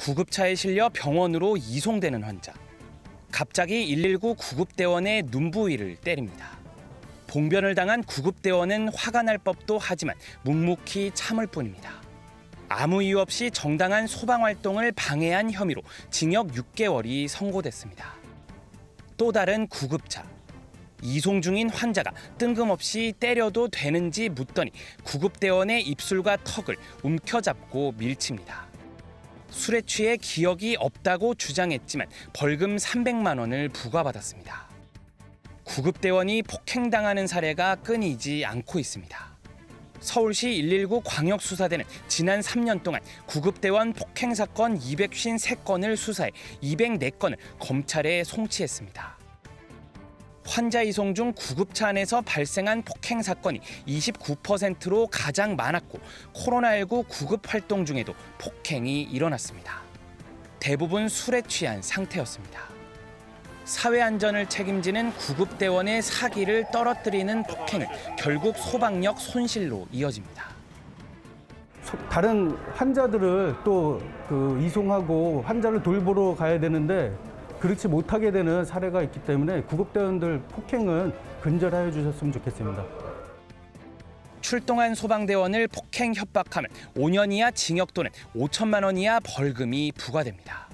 구급차에 실려 병원으로 이송되는 환자. 갑자기 119 구급대원의 눈부위를 때립니다. 봉변을 당한 구급대원은 화가 날 법도 하지만 묵묵히 참을 뿐입니다. 아무 이유 없이 정당한 소방 활동을 방해한 혐의로 징역 6개월이 선고됐습니다. 또 다른 구급차. 이송 중인 환자가 뜬금없이 때려도 되는지 묻더니 구급대원의 입술과 턱을 움켜잡고 밀칩니다. 술에 취해 기억이 없다고 주장했지만 벌금 300만 원을 부과받았습니다. 구급대원이 폭행당하는 사례가 끊이지 않고 있습니다. 서울시 119 광역수사대는 지난 3년 동안 구급대원 폭행 사건 253건을 수사해 204건을 검찰에 송치했습니다. 환자 이송 중 구급차 안에서 발생한 폭행 사건이 29%로 가장 많았고 코로나19 구급 활동 중에도 폭행이 일어났습니다. 대부분 술에 취한 상태였습니다. 사회 안전을 책임지는 구급대원의 사기를 떨어뜨리는 폭행은 결국 소방력 손실로 이어집니다. 소- 다른 환자들을 또 그 이송하고 환자를 돌보러 가야 되는데 그렇지 못하게 되는 사례가 있기 때문에 구급대원들 폭행은 근절하여 주셨으면 좋겠습니다. 출동한 소방대원을 폭행 협박하면 5년 이하 징역 또는 5천만 원 이하 벌금이 부과됩니다.